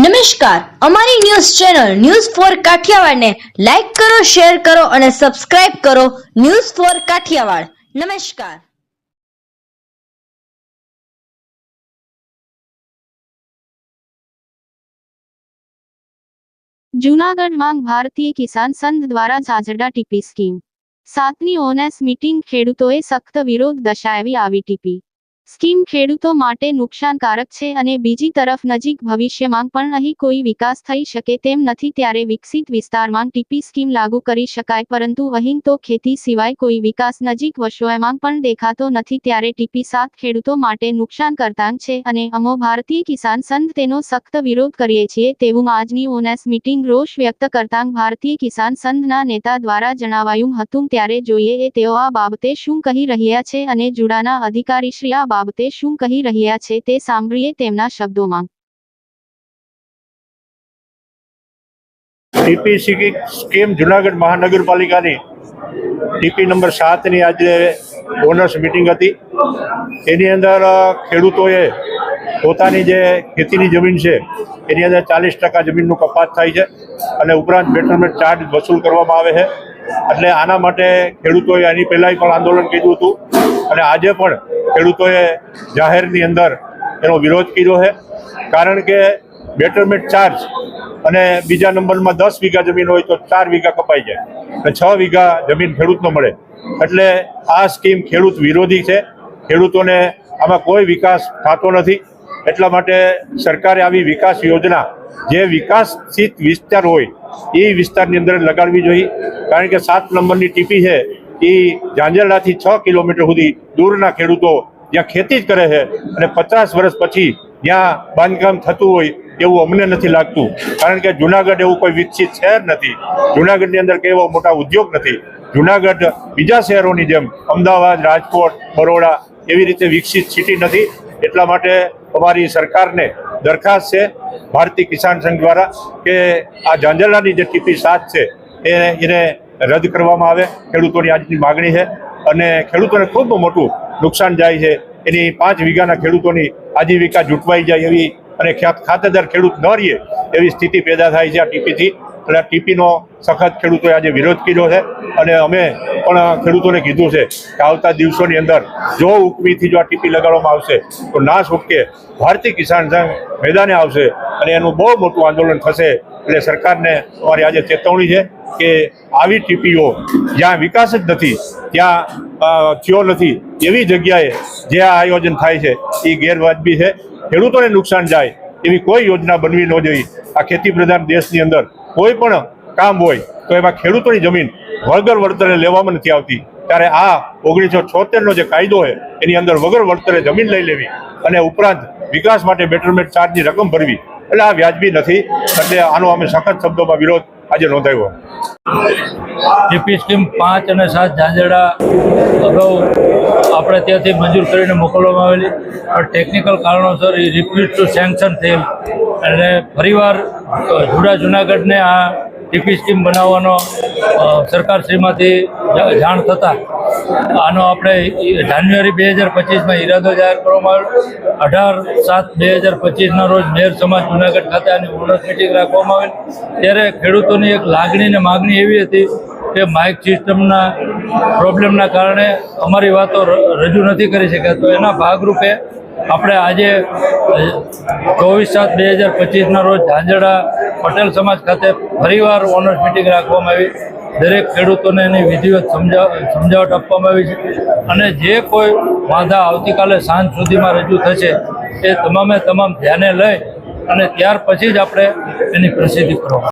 નમસ્કાર. અમારી news channel news four કાઠિયાવાડને લાઈક કરો, શેર કરો અને સબસ્ક્રાઇબ કરો ન્યૂઝ ફોર કાઠિયાવાડ. નમસ્કાર. જૂનાગઢમાં ભારતીય કિસાન સંઘ દ્વારા ઝાઝડા ટીપી સ્કીમ. સાતની ઓનેસ મીટિંગ ખેડૂતોએ સખ્ત વિરોધ દર્શાવી આવી ટીપી. સ્કીમ ખેડૂતો માટે નુકસાનકારક છે અને બીજી તરફ નજીક ભવિષ્યમાં પણ અહીં કોઈ વિકાસ થઈ શકે તેમ નથી ત્યારે વિકસિત વિસ્તારમાં ટીપી સ્કીમ લાગુ કરી શકાય, પરંતુ અહીં તો ખેતી સિવાય કોઈ વિકાસ નજીક વર્ષોમાં પણ દેખાતો નથી ત્યારે ટીપી સાત ખેડૂતો માટે નુકસાન કરતાં છે અને અમો ભારતીય કિસાન સંઘ તેનો સખ્ત વિરોધ કરીએ છીએ તેવું આજની ઓનેસ મીટિંગ રોષ વ્યક્ત કરતાં ભારતીય કિસાન સંઘના નેતા દ્વારા જણાવાયું હતું, ત્યારે જોઈએ તેઓ આ બાબતે શું કહી રહ્યા છે અને જુડાના અધિકારીશ્રી આ બાબતે શું કહી રહ્યા છે તે સાંભળીએ તેમના શબ્દોમાં. સ્કીમ જુનાગઢ મહાનગરપાલિકાની ટીપી નંબર સાતની આજે ઓનર્સ મિટિંગ હતી. એની અંદર ખેડૂતોએ પોતાની જે ખેતીની જમીન છે, એની અંદર ચાલીસ ટકા જમીનનું કપાત થાય છે અને ઉપરાંત બેટરમેન્ટ ચાર્જ વસૂલ કરવામાં આવે છે. એટલે આના માટે ખેડૂતોએ આની પહેલાંય પણ આંદોલન કર્યું હતું. અને આજે પણ ખેડૂતોએ જાહેરની અંદર એનો વિરોધ કર્યો છે. કારણ કે બેટરમેન્ટ ચાર્જ અને બીજા નંબરમાં દસ વીઘા જમીન હોય તો ચાર વીઘા કપાઈ જાય અને છ વીઘા જમીન ખેડૂતનો મળે. એટલે આ સ્કીમ ખેડૂત વિરોધી છે. ખેડૂતોને આમાં કોઈ વિકાસ થતો નથી. એટલા માટે સરકારે આવી વિકાસ યોજના, જે વિકાસિત વિસ્તાર હોય એ વિસ્તારની અંદર લગાડવી જોઈએ. કારણ કે સાત નંબરની ટીપી છે એ ઝાંઝરડાથી છ કિલોમીટર સુધી દૂરના ખેડૂતો જ્યાં ખેતી જ કરે છે અને પચાસ વર્ષ પછી જ્યાં બાંધકામ થતું હોય એવું અમને નથી લાગતું. કારણ કે જુનાગઢ એવું કોઈ વિકસિત શહેર નથી. જુનાગઢની અંદર કેવો મોટા ઉદ્યોગ નથી. જુનાગઢ બીજા શહેરોની જેમ અમદાવાદ, રાજકોટ, બરોડા એવી રીતે વિકસિત સિટી નથી. એટલા માટે અમારી સરકારને દરખાસ્ત છે ભારતીય કિસાન સંઘ દ્વારા કે આ ઝાંઝરડાની જે ટીપી સાત છે એને એને રદ કરવામાં આવે. ખેડૂતોની આજની માગણી છે અને ખેડૂતોને ખૂબ મોટું નુકસાન જાય છે. એની પાંચ વીઘાના ખેડૂતોની આજીવિકા જૂટવાઈ જાય એવી અને ખાતેદાર ખેડૂત ન રહીએ એવી સ્થિતિ પેદા થાય છે આ ટીપીથી. એટલે આ ટીપીનો સખત ખેડૂતોએ આજે વિરોધ કર્યો છે. અને અમે પણ ખેડૂતોને કીધું છે કે આવતા દિવસોની અંદર જો ઉકમીથી જો આ ટીપી લગાડવામાં આવશે, તો ના છૂટકે ભારતીય કિસાન સંઘ મેદાને આવશે અને એનું બહુ મોટું આંદોલન થશે. એટલે સરકારને અમારી આજે ચેતવણી છે કે આવી ટીપીઓ જ્યાં વિકાસ જ નથી, ત્યાં થયો નથી, એવી જગ્યાએ જે આ આયોજન થાય છે, એ ગેરવાજબી છે. ખેડૂતોને નુકસાન જાય એવી કોઈ યોજના બનવી ન જોઈએ. આ ખેતી પ્રધાન દેશની અંદર કોઈ પણ કામ હોય તો એમાં ખેડૂતોની જમીન વગર વળતરે લેવામાં નથી આવતી. ત્યારે આ ઓગણીસો છોતેરનો જે કાયદો છે, એની અંદર વગર વળતરે જમીન લઈ લેવી અને ઉપરાંત વિકાસ માટે બેટરમેન્ટ ચાર્જની રકમ ભરવી. એટલે આ વ્યાજબી નથી, એટલે આનો અમે સખત શબ્દોમાં વિરોધ આજે નોંધાયો જીપી સ્કીમ પાંચ અને સાત ઝાંઝરડા અગાઉ આપણે ત્યાંથી મંજૂર કરીને મોકલવામાં આવેલી. પણ ટેકનિકલ કારણોસર એ રિપીટ ટુ સેન્કશન થયેલ. અને ફરીવાર જુડા જુનાગઢને આ ટીપી સ્કીમ બનાવવાનો સરકારશ્રીમાંથી જાણ થતાં, આનો આપણે જાન્યુઆરી બે હજાર પચીસમાં ઈરાદો જાહેર કરવામાં આવ્યો. અઢાર સાત બે હજાર પચીસના રોજ મેયર સમાજ જુનાગઢ ખાતે આની ઓનર્સ મિટિંગ રાખવામાં આવી ત્યારે ખેડૂતોની એક લાગણી અને માગણી એવી હતી કે માઇક સિસ્ટમના પ્રોબ્લેમના કારણે અમારી વાતો રજૂ નથી કરી શક્યા. તો એના ભાગરૂપે આપણે આજે ચોવીસ સાત બે હજાર પચીસના રોજ ઝાંઝડા પટેલ સમાજ ખાતે ફરીવાર ઓનર્સ મિટિંગ રાખવામાં આવી. દરેક ખેડૂતોને એની વિધિવત સમજાવ સમજાવટ આપવામાં આવી છે. અને જે કોઈ વાંધા આવતીકાલે સાંજ સુધીમાં રજૂ થશે, એ તમામે તમામ ધ્યાને લઈ અને ત્યાર પછી જ આપણે એની પ્રસિદ્ધિ કરવામાં